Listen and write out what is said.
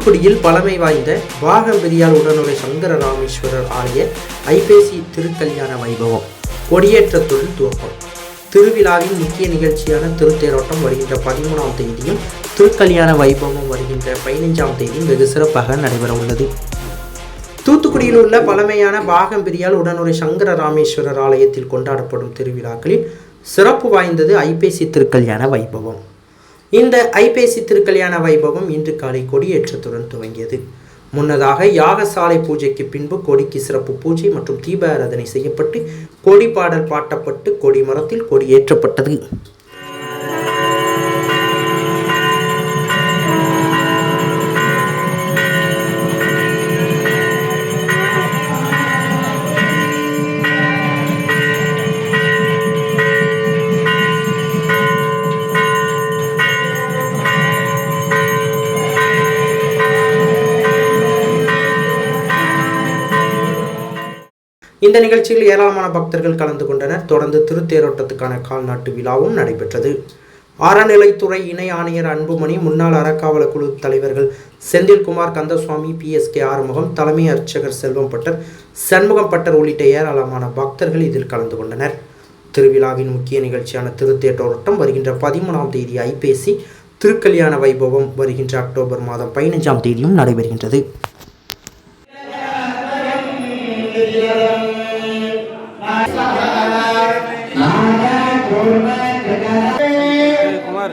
தூத்துக்குடியில் பழமை வாய்ந்த வாகம்பெரியால் உடனுறை சங்கர ராமேஸ்வரர் ஆலய ஐபேசி திருக்கல்யாண வைபவம் கொடியேற்றத்துடன் துவக்கம். திருவிழாவின் முக்கிய நிகழ்ச்சியான திருத்தேரோட்டம் வருகின்ற பதிமூணாம் தேதியும் திருக்கல்யாண வைபவம் வருகின்ற பதினைஞ்சாம் தேதியும் வெகு சிறப்பாக நடைபெற உள்ளது. தூத்துக்குடியில் உள்ள பழமையான பாகம்பிரியால் உடனுறை சங்கர ராமேஸ்வரர் ஆலயத்தில் கொண்டாடப்படும் திருவிழாக்களில் சிறப்பு வாய்ந்தது ஐபேசி திருக்கல்யாண வைபவம். இந்த ஐபேசி திருக்கல்யாண வைபவம் இன்று காலை கொடியேற்றத்துடன் துவங்கியது. முன்னதாக யாகசாலை பூஜைக்கு பின்பு கொடிக்கு சிறப்பு பூஜை மற்றும் தீபாராதனை செய்யப்பட்டு கொடி பாடல் பாட்டப்பட்டு கொடி மரத்தில் கொடியேற்றப்பட்டது இந்த நிகழ்ச்சியில் ஏராளமான பக்தர்கள் கலந்து கொண்டனர். தொடர்ந்து திருத்தேரோட்டத்துக்கான கால்நாட்டு விழாவும் நடைபெற்றது. அறநிலைத்துறை இணை ஆணையர் அன்புமணி முன்னாள் அறக்காவல குழு தலைவர்கள் செந்தில்குமார் கந்தசுவாமி பிஎஸ்கே ஆறுமுகம் தலைமை அர்ச்சகர் செல்வம் பட்டர் சண்முகம் பட்டர் உள்ளிட்ட ஏராளமான பக்தர்கள் இதில் கலந்து கொண்டனர். திருவிழாவின் முக்கிய நிகழ்ச்சியான திருத்தேட்டோரட்டம் வருகின்ற பதிமூணாம் தேதி ஐபேசி திருக்கல்யாண வைபவம் வருகின்ற அக்டோபர் மாதம் பதினைஞ்சாம் தேதியும் நடைபெறுகின்றது. कुमार कुमार